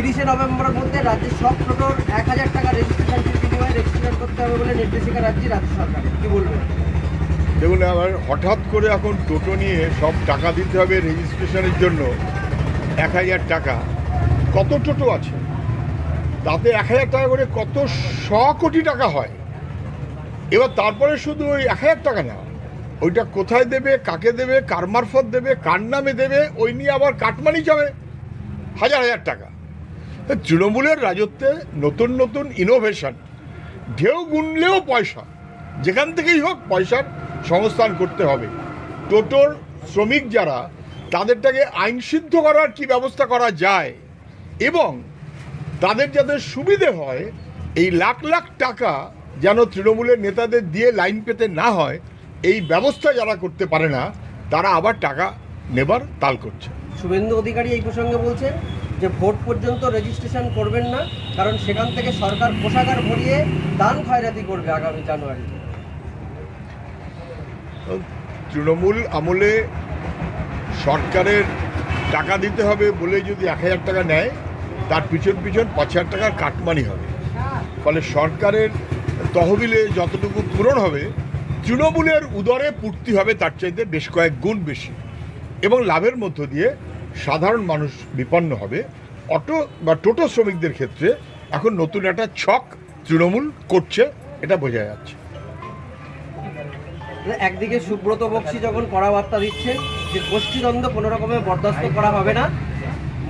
তিরিশে নভেম্বরের মধ্যে রাজ্যের সব টোটোর এক হাজার টাকা রেজিস্ট্রেশন বিনিময়ে রেজিস্ট্রেশন করতে হবে বলে নির্দেশিকা রাজ্যে, রাজ্য সরকারের কি বলবেন? দেখুন, আবার হঠাৎ করে এখন টোটো নিয়ে সব টাকা দিতে হবে রেজিস্ট্রেশনের জন্য। এক হাজার টাকা। কত টোটো আছে? তাতে এক হাজার টাকা করে কত শ কোটি টাকা হয়? এবার তারপরে শুধু ওই এক হাজার টাকা না, ওইটা কোথায় দেবে, কাকে দেবে, কার মারফত দেবে, কার নামে দেবে, ওই নিয়ে আবার কাটমানি যাবে। হাজার হাজার টাকা। তৃণমূলের রাজত্বে নতুন নতুন ইনোভেশন ঢেউ গুনলেও পয়সা। যেখান থেকেই হোক পয়সার সংস্থান করতে হবে। টোটোর শ্রমিক যারা, তাদেরটাকে আইনসিদ্ধ করার কি ব্যবস্থা করা যায়? এবং তাদের যাতে সুবিধে হয়, এই লাখ লাখ টাকা যেন তৃণমূলের নেতাদের দিয়ে লাইন পেতে না হয়, এই ব্যবস্থা যারা করতে পারে না, তারা আবার টাকা নেবার তাল করছে। শুভেন্দু অধিকারী এই প্রসঙ্গে বলছেন যে ভোট পর্যন্ত রেজিস্ট্রেশন করবেন না, কারণ সেখান থেকে সরকার পোশাকার ভরিয়ে দান খয়রাতি করবে আগামী জানুয়ারিতে তৃণমূল আমলে সরকারের টাকা দিতে হবে বলে যদি এক হাজার টাকা নেয়, তার পিছন পিছন পাঁচ হাজার টাকার কাটমানি হবে। ফলে সরকারের তহবিলে যতটুকু পূরণ হবে, তৃণমূলের উদরে পূর্তি হবে তার চাইতে বেশ কয়েক গুণ বেশি। এবং লাভের মধ্য দিয়ে সাধারণ মানুষ বিপন্ন হবে। অটো বা টোটো শ্রমিকদের ক্ষেত্রে এখন নতুন একটা ছক তৃণমূল করছে এটা বোঝা যাচ্ছে। একদিকে সুব্রত বক্সি যখন কড়া বার্তা দিচ্ছেন যে গোষ্ঠীদ্বন্দ্ব কোনো রকমে বরদাস্ত করা হবে না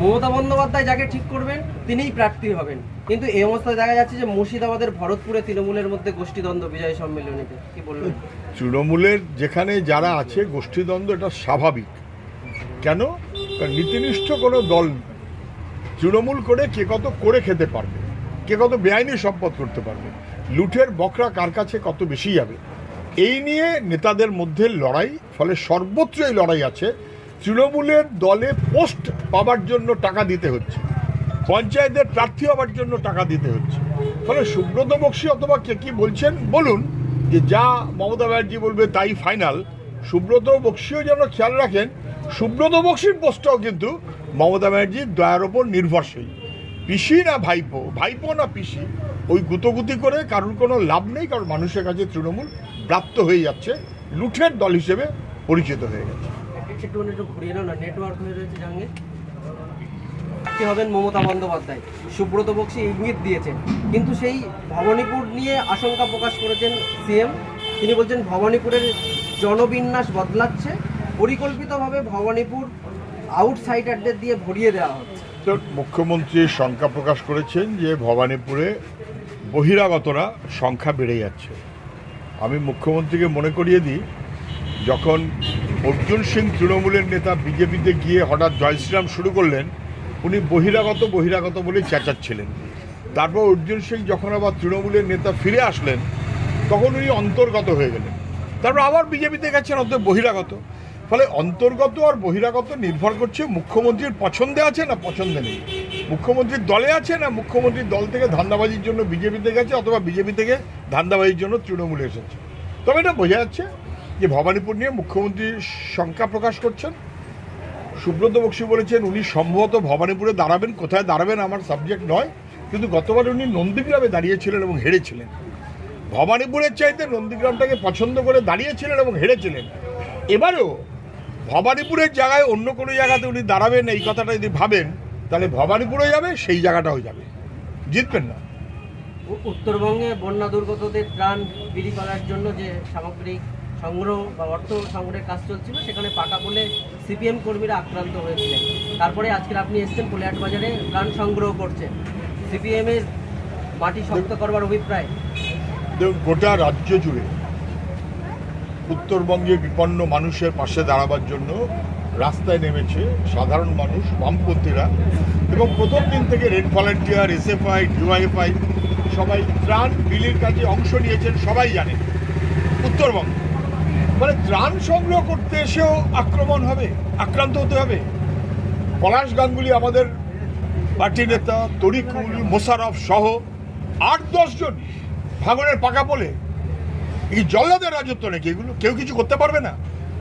মমতা বন্দ্যোপাধ্যায় যাকে ঠিক করবেন তিনিই প্রার্থী হবেন। কিন্তু এই অবস্থায় দেখা যাচ্ছে যে মুর্শিদাবাদের ভরতপুরে তৃণমূলের মধ্যে গোষ্ঠীদ্বন্দ্ব বিজয় সম্মেলনীতে। কি বলবেন? তৃণমূলের যেখানে যারা আছে গোষ্ঠীদ্বন্দ্ব এটা স্বাভাবিক। কেন? কারণ নীতিনিষ্ঠ কোনো দল। তৃণমূল করে কে কত করে খেতে পারবে? কে কত বেআইনি সম্পদ করতে পারবে? লুঠের বকরা কার কাছে কত বেশি যাবে? এই নিয়ে নেতাদের মধ্যে লড়াই, ফলে সর্বত্র এই লড়াই আছে। তৃণমূলের দলে পোস্ট পাবার জন্য টাকা দিতে হচ্ছে। পঞ্চায়েতের প্রার্থী হবার জন্য টাকা দিতে হচ্ছে। ফলে সুব্রত বক্সী অথবা কে কি বলছেন, বলুন যে যা মমতা ব্যানার্জি বলবে তাই ফাইনাল। সুব্রত বক্সীও যেন খেয়াল রাখেন সুব্রত বক্সির পোস্টটাও কিন্তু মমতা ব্যানার্জির দয়ার ওপর নির্ভরশীল। পিসি না ভাইপো? ভাইপো না পিসি? ওই গুতগুতি করে কারোর কোনো লাভ নেই, কারণ মানুষের কাছে তৃণমূল প্রাপ্ত হয়ে যাচ্ছে, লুঠের দল হিসেবে পরিচিত হয়ে গেছে। হবেন মমতা বন্দ্যোপাধ্যায়? সুব্রত বক্সী ইঙ্গিত দিয়েছেন, কিন্তু সেই ভবানীপুর নিয়ে আশঙ্কা প্রকাশ করেছেন সিএম। তিনি বলছেন, ভবানীপুরের জনবিন্যাস বদলাচ্ছে পরিকল্পিতভাবে ভবানীপুর আউটসাইডারদের দিয়ে ভরিয়ে দেওয়া হচ্ছে। তো মুখ্যমন্ত্রী শঙ্কা প্রকাশ করেছেন যে ভবানীপুরে বহিরাগতরা সংখ্যা বেড়ে যাচ্ছে। আমি মুখ্যমন্ত্রীকে মনে করিয়ে দিই, যখন অর্জুন সিং তৃণমূলের নেতা বিজেপিতে গিয়ে হঠাৎ জয়শ্রীরাম শুরু করলেন, উনি বহিরাগত বহিরাগত বলেই চেঁচাচ্ছিলেন। তারপর অর্জুন সিং যখন আবার তৃণমূলের নেতা ফিরে আসলেন, তখন উনি অন্তর্গত হয়ে গেলেন। তারপর আবার বিজেপিতে গেছেন অন্ত বহিরাগত। ফলে অন্তর্গত আর বহিরাগত নির্ভর করছে মুখ্যমন্ত্রীর পছন্দে আছে না পছন্দে নেই। মুখ্যমন্ত্রীর দলে আছে না মুখ্যমন্ত্রীর দল থেকে ধান্দাবাজির জন্য বিজেপিতে গেছে অথবা বিজেপি থেকে ধান্দাবাজির জন্য তৃণমূলে এসেছে। তবে এটা বোঝা যাচ্ছে যে ভবানীপুর নিয়ে মুখ্যমন্ত্রী শঙ্কা প্রকাশ করছেন। সুব্রত বক্সী বলেছেন, উনি সম্ভবত ভবানীপুরে দাঁড়াবেন, কোথায় দাঁড়াবেন আমার সাবজেক্ট নয়, কিন্তু গতবার উনি নন্দীগ্রামে দাঁড়িয়েছিলেন এবং হেরেছিলেন। ভবানীপুরের চাইতে নন্দীগ্রামটাকে পছন্দ করে দাঁড়িয়েছিলেন এবং হেরেছিলেন। এবারেও ভবানীপুরের জায়গায় অন্য কোনো জায়গাতে উনি দাঁড়াবেন এই কথাটা যদি ভাবেন তাহলে ভবানীপুরে যাবে সেই জায়গাটাও যাবে। জিতবেন না। উত্তরবঙ্গে বন্যা দুর্গতদের ত্রাণ বিলি করার জন্য যে সামগ্রিক সংগ্রহ বা অর্থ সংগ্রহের কাজ চলছিল সেখানে পাকা বলে সিপিএম কর্মীরা আক্রান্ত হয়েছিলেন। তারপরে আজকে আপনি এসছেন কোলিয়াট বাজারে ত্রাণ সংগ্রহ করছেন। সিপিএম এর মাটি শক্ত করবার অভিপ্রায়? গোটা রাজ্য জুড়ে উত্তরবঙ্গে বিপন্ন মানুষের পাশে দাঁড়াবার জন্য রাস্তায় নেমেছে সাধারণ মানুষ, বামপন্থীরা। এবং প্রথম দিন থেকে রেড ভলান্টিয়ার, এসএফআই, ডিওয়াইএফআই, সবাই ত্রাণ বিলির কাজে অংশ নিয়েছেন, সবাই জানেন উত্তরবঙ্গে। মানে ত্রাণ সংগ্রহ করতে এসেও আক্রমণ হবে, আক্রান্ত হতে হবে। পলাশ গাঙ্গুলি আমাদের পার্টি নেতা, তরিকুল, মোশারফ সহ আট দশজন ভাঙনের পাকা বলে এই জল্লাদের রাজত্ব নাকি? এগুলো কেউ কিছু করতে পারবে না।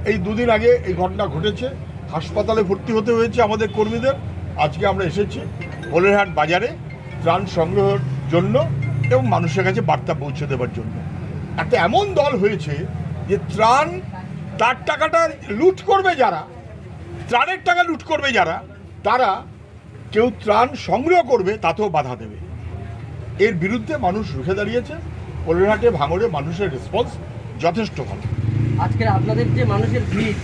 এই দুদিন আগে এই ঘটনা ঘটেছে। হাসপাতালে ভর্তি হতে হয়েছে আমাদের কর্মীদের। আজকে আমরা এসেছি পোলেরহাট বাজারে ত্রাণ সংগ্রহের জন্য এবং মানুষের কাছে বার্তা পৌঁছে দেওয়ার জন্য। একটা এমন দল হয়েছে যে ত্রাণ, তার টাকাটা লুট করবে যারা, ত্রাণের টাকা লুট করবে যারা, তারা কেউ ত্রাণ সংগ্রহ করবে, তাতেও বাধা দেবে। এর বিরুদ্ধে মানুষ রুখে দাঁড়িয়েছে। পোলেরহাটে ভাঙড়ে মানুষের রেসপন্স যথেষ্ট ভালো। আজকের আপনাদের যে মানুষের ভিড়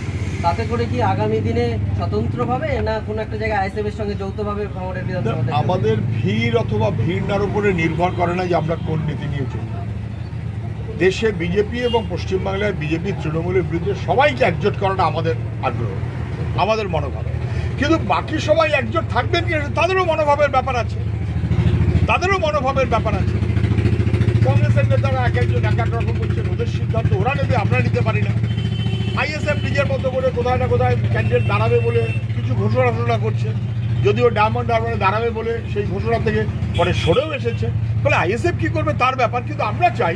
তাতে করে কি আগামী দিনে স্বতন্ত্রভাবে না কোনো একটা জায়গায় আইএসএফ এর সঙ্গে যৌথভাবে ভাঙড়ের বিধানসভাতে আমাদের ভিড় অথবা ভিড়নার উপরে নির্ভর করে না যে আমরা কোন নীতি নিয়ে চলি দেশে বিজেপি এবং পশ্চিমবাংলায় বিজেপি তৃণমূলের বিরুদ্ধে সবাইকে একজোট করাটা আমাদের আগ্রহ আমাদের মনোভাব। কিন্তু বাকি সবাই একজোট থাকবেন কি? তাদেরও মনোভাবের ব্যাপার আছে। তাদেরও মনোভাবের ব্যাপার আছে। কংগ্রেসের নেতারা এক একজন এক এক রকম করছেন ওদের সিদ্ধান্ত ওরা নেবে, আমরা নিতে পারি না। আইএসএফ নিজের মতো করে কোথায় না কোথায় ক্যান্ডিডেট দাঁড়াবে বলে কিছু ঘোষণা ঘোষণা করছে। যদিও ডায়মন্ড হারবারে দাঁড়াবে বলে সেই ঘোষণা থেকে পরে সরেও এসেছে। ফলে আইএসএফ কি করবে তার ব্যাপার কিন্তু আমরা চাই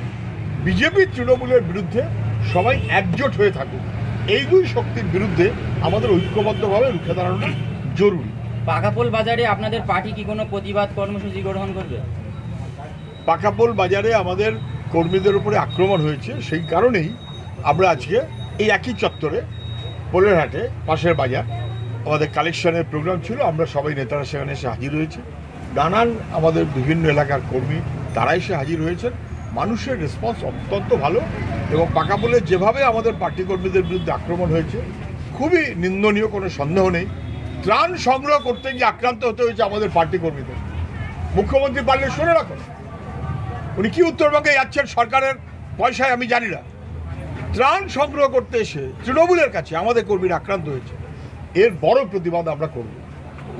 বিজেপি তৃণমূলের বিরুদ্ধে সবাই একজোট হয়ে থাকুক। এই দুই শক্তির বিরুদ্ধে আমাদের ঐক্যবদ্ধভাবে রুখে দাঁড়ানোটা জরুরি। পাকাপোল বাজারে আপনাদের পার্টি কি কোনো প্রতিবাদ কর্মসূচি গ্রহণ করবে? পাকাপোল বাজারে আমাদের কর্মীদের উপরে আক্রমণ হয়েছে, সেই কারণেই আমরা আজকে এই একই চত্বরে পোলেরহাটে পাশের বাজার, আমাদের কালেকশনের প্রোগ্রাম ছিল, আমরা সবাই নেতারা সেখানে এসে হাজির হয়েছে। নানান আমাদের বিভিন্ন এলাকার কর্মী তারা এসে হাজির হয়েছেন। মানুষের রেসপন্স অত্যন্ত ভালো এবং পাকাপোলের যেভাবে আমাদের পার্টি কর্মীদের বিরুদ্ধে আক্রমণ হয়েছে, খুবই নিন্দনীয়, কোনো সন্দেহ নেই। ত্রাণ সংগ্রহ করতে গিয়ে আক্রান্ত হতে হয়েছে আমাদের পার্টি কর্মীদের। মুখ্যমন্ত্রী পারলে শুনে রাখুন। উনি কি উত্তরবঙ্গে যাচ্ছেন সরকারের পয়সায় আমি জানি না। ত্রাণ সংগ্রহ করতে এসে তৃণমূলের কাছে আমাদের কর্মীরা আক্রান্ত হয়েছে। এর বড় প্রতিবাদ আমরা করব।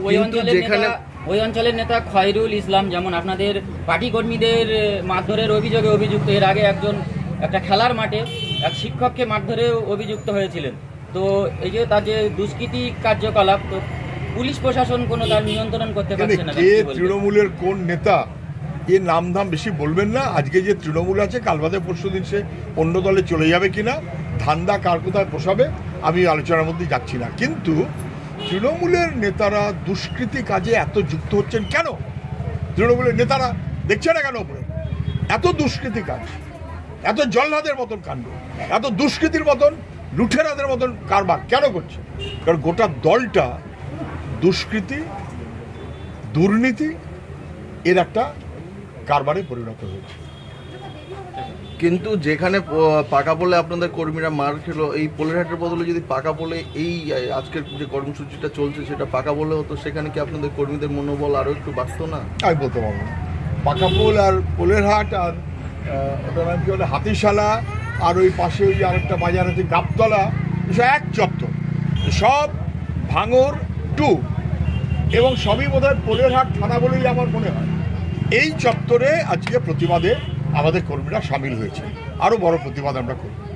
ওই অঞ্চলের নেতা ওই অঞ্চলের নেতা খয়রুল ইসলাম যেমন আপনাদের পার্টি কর্মীদের মারধরের অভিযোগে অভিযুক্ত। এর আগে একজন একটা খেলার মাঠে এক শিক্ষককে মারধরে অভিযুক্ত হয়েছিলেন। তো এই যে তার যে দুষ্কৃতি কার্যকলাপ তো পুলিশ প্রশাসন কোনো তার নিয়ন্ত্রণ করতে পারছে না? তৃণমূলের কোন নেতা এ নাম ধাম বেশি বলবেন না। আজকে যে তৃণমূল আছে, কাল বাদে পরশু দিন সে অন্য দলে চলে যাবে কিনা, ধান্দা কার কোথায় পোষাবে, আমি আলোচনার মধ্যে যাচ্ছি না। কিন্তু তৃণমূলের নেতারা দুষ্কৃতি কাজে এত যুক্ত হচ্ছেন কেন? তৃণমূলের নেতারা দেখছে না কেন ওপরে? এত দুষ্কৃতি কাজ, এত জল্লাদের মতন কাণ্ড, এত দুষ্কৃতির মতন লুঠেরাদের মতন কারবার কেন করছে? কারণ গোটা দলটা দুষ্কৃতি, দুর্নীতি, এর একটা কারবারে পরিণত হয়েছে। কিন্তু যেখানে পাকা পোলে আপনাদের কর্মীরা মার খেলো এই পোলেরহাটের বদলে যদি পাকা পোলে এই আজকের যে কর্মসূচিটা চলছে সেটা পাকা বলে হতো সেখানে কি আপনাদের কর্মীদের মনোবল আরও একটু বাড়তো না? আমি বলতে পারব না। পাকাপোল আর পোলেরহাট আর ওটা নাম কি বলে হাতিশালা আর ওই পাশে ওই আরেকটা বাজার আছে গাবতলা এসব এক চত্বর। সব ভাঙর টু। এবং সবই বোধ হয় পোলেরহাট থানা বলেই আমার মনে হয়। এই চত্বরে আজকে প্রতিবাদে আমাদের কর্মীরা সামিল হয়েছে। আরও বড় প্রতিবাদ আমরা করব।